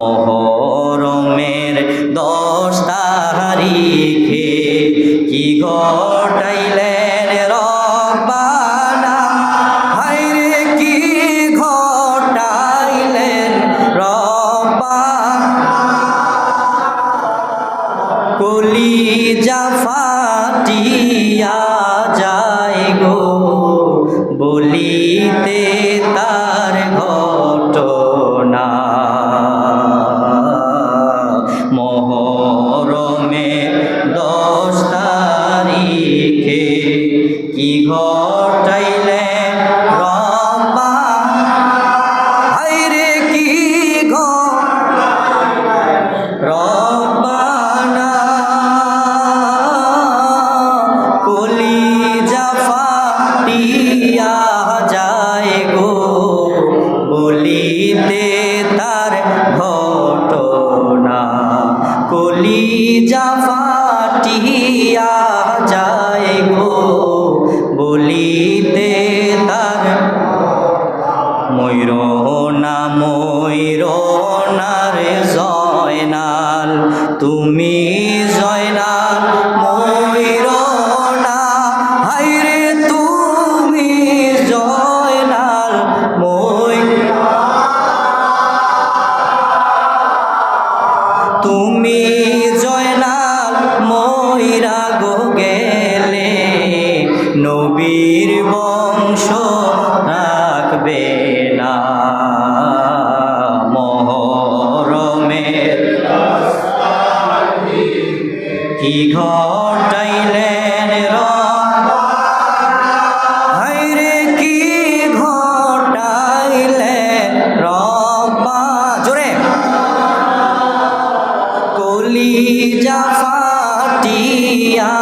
মহরমের দশ তারিখে কি ঘটাইলেন রব্বানা? হায়রে, কি ঘটাইলেন রব্বানা? কলি জাফাটিয়া যায় গো বলিতে কি ঘটাইলে রব্বা? হায়রে কি রব্বানা কলি জাফাটিয়া যায় গো। বলিতে ঘটনা কলি জাফাটিয়া যায় ময়ূরনা ময়ূরনা রে জয়নাল। তুমি জয়নাল ময়ূরনা হাইরে তুমি জয়নাল মই তুমি জয়নাল, ময়রা গো গেলে। নবীর বংশ কি ঘটাইলেন হাইরে কি ঘটাইলেন রব্বা জোরে। কলি জাফাটিয়া